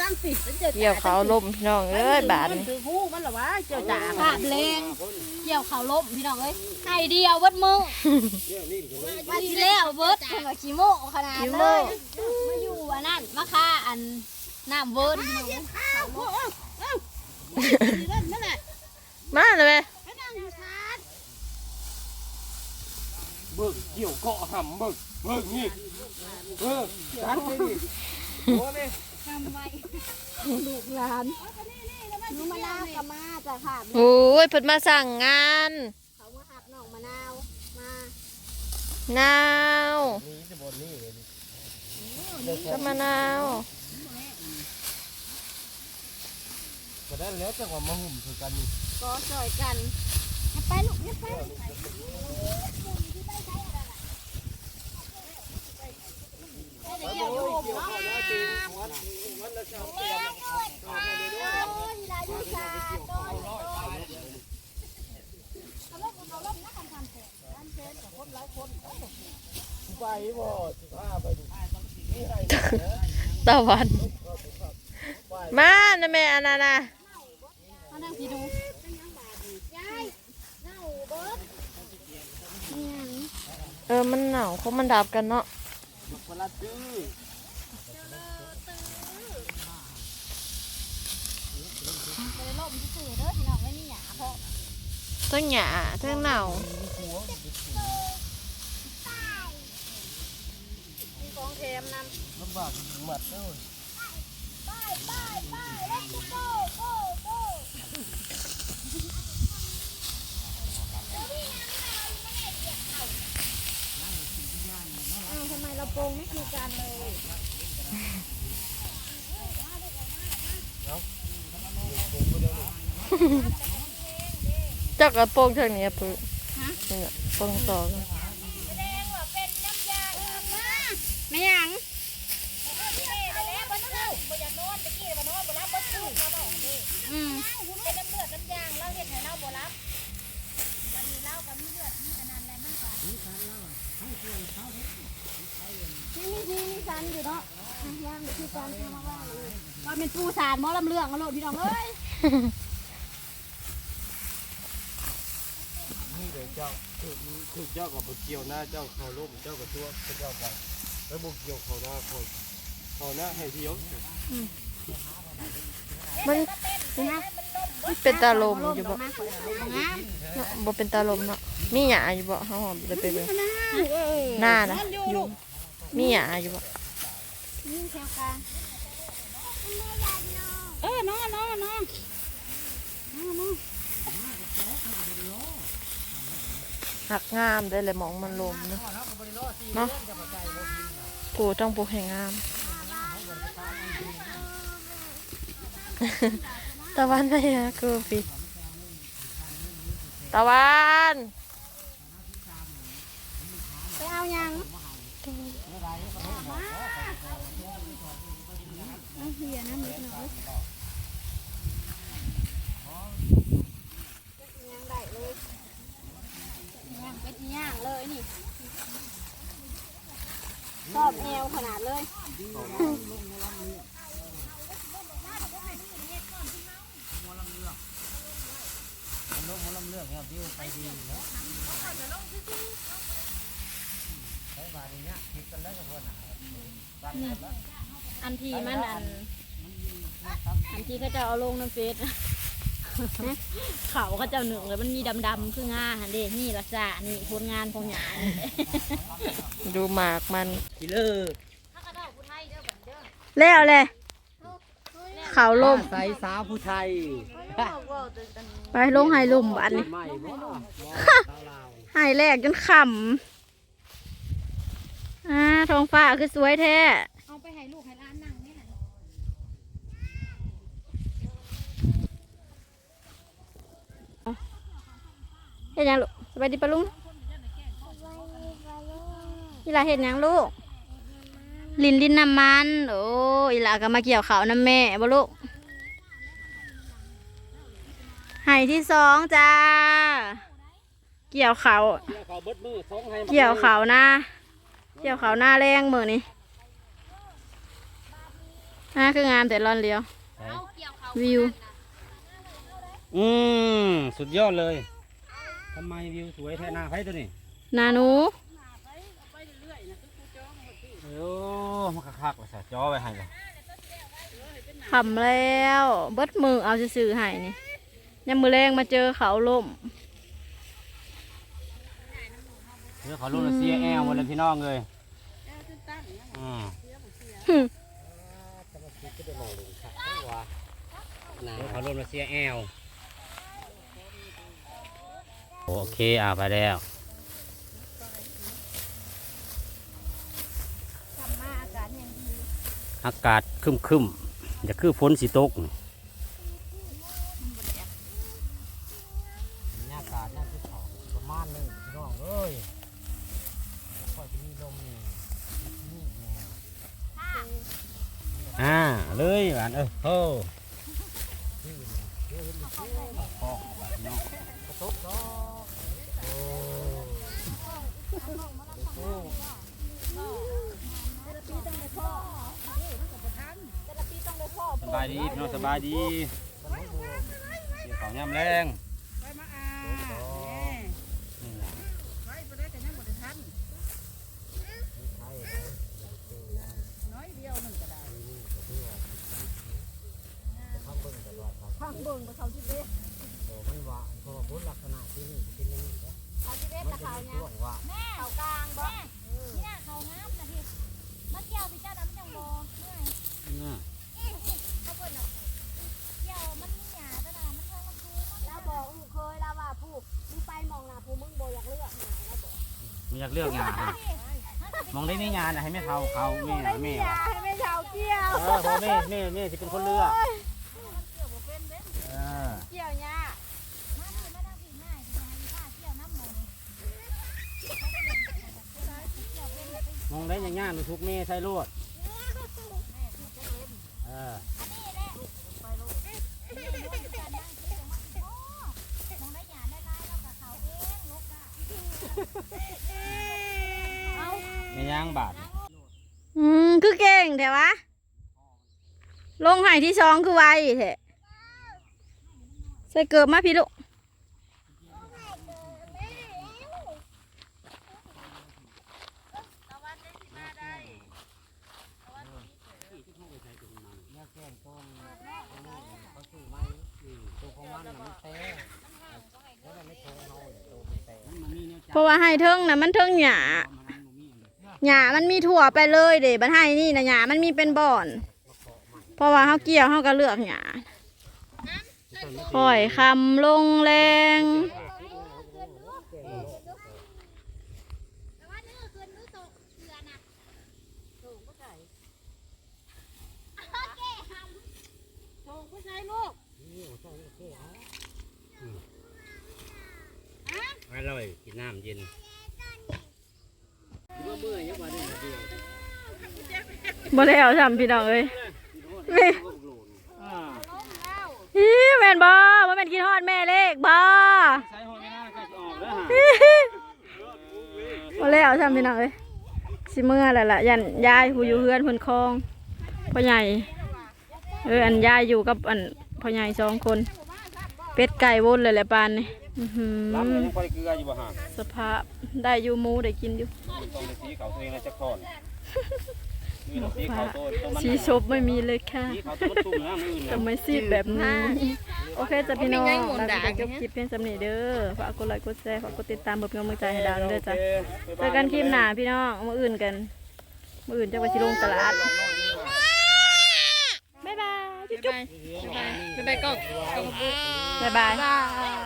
ตั้งสิเป็นเจ้าเกี่ยวเขาลมพี่น้องเอ้ยบาดมันนี่คือฮู้มันเหรอวะเจ้าจ๋าภาพแรงเกี่ยวเขาล้มพี่น้องเอ้ยไอเดียวเบิดมือมาที่แล้วเบิดเพิ่นว่าขี้โมกขนาดเลยมาอยู่อันนั้นมาค่าอันน้ำเวิร์นพี่น้องเอ้ยนั่นแหละมาเลยแม่ให้นั่งอยู่ชาร์จเบิกเกี่ยวเกาะหำเบิกเบิกนี่เออจันนี่โอ้ย ทำไว้ลูกหลานหนูมะนาวกับมาจ้ะค่ะโอ้ยเพิ่นมาสั่งงาน เขามาหักน้องมะนาวมานาวนี่จะบนนี่เลยก็มะนาวก็ได้แล้วจังหวะมาหุ่มคือกันนี่ก็จอยกันอย่าไปลูกอย่าไปเดี๋ยวโยมเนาะ วันละสาม โอ้ยลายุชาโดนโดน ไปบ่สิพาไปดูตะวัน มานะแม่อันนั้นนะมานั่งพี่ดูยายเน่าเบิดเนี่ยเออ มันหนาวเขามันดับกันเนาะคนละตื้อเลยล่ม ซื่อๆเด้อพี่น้องไม่มีหยาเพราะทั้งหยาทั้งหนาวมีของแถมนำลำบากหมัดเด้ออ้าวทำไมเราโปรงไม่คือกันเลยเจักกระโปรงทางนี้อะปึ๊นี่น่ะโปรงต่อกัน ไม่ยังอืมนี่มีทีมีสันอยู่เนาะอะย่างคือการทำมาว่าเลยว่าเป็นปูสารหมอลำเลืองกันโลดพี่น้องเอ้ยนี่เดี๋ยวเจ้าคือคือเจ้ากับเกี่ยวหน้าเจ้าเขาล้มเจ้ากับตัวเจ้าไป แล้วบุกเกี่ยวเขาหน้าคนเขาหน้าให้เดียวมันมันเป็นตาลมอยู่บ่บ่เป็นตาลมเนาะมีหยาอยู่บ่เฮาหอมเลยไปเบิ่งหน้านะอยู่มีหยาอยู่บ่ยิ่งแถวกลางเออน้องน้องน้องหักงามได้เลยมองมันลมเนาะเนาะ กต้องปลูกให้งาม ตะวันไปฮะคือปิดตะวันไปเอายังเอาเหียนะมือหน่อยยังได้เลยยังเป็นอีย่างเลยนี่ ชอบแอวขนาดเลยอันทีมันอันอันทีเขาจะเอาลงน้ำเฟซ เขาเขาจะหนึ่งเลยมันมีดำๆคืองาหันเด้นี่ละจ้านี่ผลงานของหยานี่ดูหมากมันกิเลอร์แล้วเลยเขาลมใส่สาวผู้ไทย ไปลงไฮลุ่มอันนี้ใหม่บ่ลาวไฮแรกจนขำอ่าท้องฟ้าคือสวยแท้เอาไปให้ลูกให้ร้านนั่งนี่แหละ เฮ็ดหยังลูกสบายดีปะลุงอีหลาเฮ็ดหยังลูก ลินลินน้ำมันโอ้อีหลาก็มาเกี่ยวข้าวน้ำแม่บ่ลูกไห่ที่สองจ้า เกี่ยวข้าวเกี่ยวเขาเบิดมือสองให้เกี่ยวข้าวหน้า เกี่ยวข้าวหน้าแรงมื้อนี้อ่าาคืองามแต่รอนเลียวเอาเกี่ยวเขาวิว อืม สุดยอดเลย ทำไมวิวสวยแท้หน้าไฟตัวนี้นาหนู โอ้มันคักๆเลยสะจอไว้ให้เลยขำแล้ว เบิดมือเอาซื่อๆให้นี่ยามมือแรงมาเจอเขาล่ม เดี๋ยวเขาลงเสียแอลหมดเลยพี่น้องเลยอืมหึเดี๋ยวเขาลงเสียแอล โอเคอ่าไปแล้วอากาศครึมๆจะคือฝนสิตกนี่บรรยากาศน่าจะเขาประมาณนึงพี่น้องเอ้ยค่อยจะมีลมนี่นี่แนวอ่าเลยหวานเออโอ้กระทบดอกโอ้โอ้ สบายดีพี่น้องสบายดีเกี่ยวของยำแรงไปมาอานี่ล่ะไปไปได้แต่ยังบ่ได้ทันน้อยเดียวมันก็ได้ข้างเบิ่งบ่เขาสิเบ็ อยากเลือกงานนะมองได้ไม่งานนะให้แม่เขาเขาแม่แม่อย่าให้แม่ชาวเกี่ยวเออพ่อแม่แม่แม่จะเป็นคนเลือกเออเกี่ยวหญ้ามาสิมาทางผิดง่ายสิให้ป้าเกี่ยวน้ำหมดมองได้อย่างงานทุกแม่ใช้รวดเออ มองได้หยาได้ลายแล้วกับเขาเองลกอะเอา ไม่ย่างบาดอืมคือเก่งแต่วะ ลงหายที่ซองคือไวแท้ใส่เกิบมาพี่ลูกเพราะว่าให้เทิงนะมันเทิงหยา หยามันมีถั่วไปเลยเด้บัดไห้นี่นะหยามันมีเป็นบ่อน เพราะว่าเขาเกี่ยวเขาก็เลือกหยาค่อยคำลงแรงอร่อยกินน้ำเย็น บ่แล้วทำพี่น้องเอ้ยแม่อ่าอีแม่นบ่บ่แม่นกินฮอดแม่เลขบ่ใช้หอยไม่น่าก็จะออกแล้วฮะบ่แล้วทำพี่น้องเอ้ยสิเมื่อแล้วล่ะยันยายผู้อยู่เฮือนเพิ่นคลองพ่อใหญ่เอออันยายอยู่กับอันพ่อใหญ่สองคน เป็ดไก่วนเลยแหละปานนี่ อื้อหืรับอเลยยังพอได้เกลืออยู่บ่ฮะสภาพได้อยู่หมูได้กินอยู่ ต้องไปสีเขาตัวเองเลยจักทอนนี่เราสีเขาตัวตัวมันสีชบไม่มีเลยค่ะ สีเขาตัวมันตุ่มนะมืออื่นทำไมซีดแบบนี้ โอเคจ้ะพี่น้องเราจะจบคลิปเพียงสำนีเด้อฝากกดไลค์กดแชร์ฝากกดติดตามเพื่อเป็นกำลังใจให้ดาวเด้อจ้ะเจอกันคลิปหน้าพี่น้องมื้ออื่นกัน มื้ออื่นจะไปชิลงตลาดบ๊ายบายจุ๊บบ๊ายบายกล้องๆบ๊ายบายเงินจะ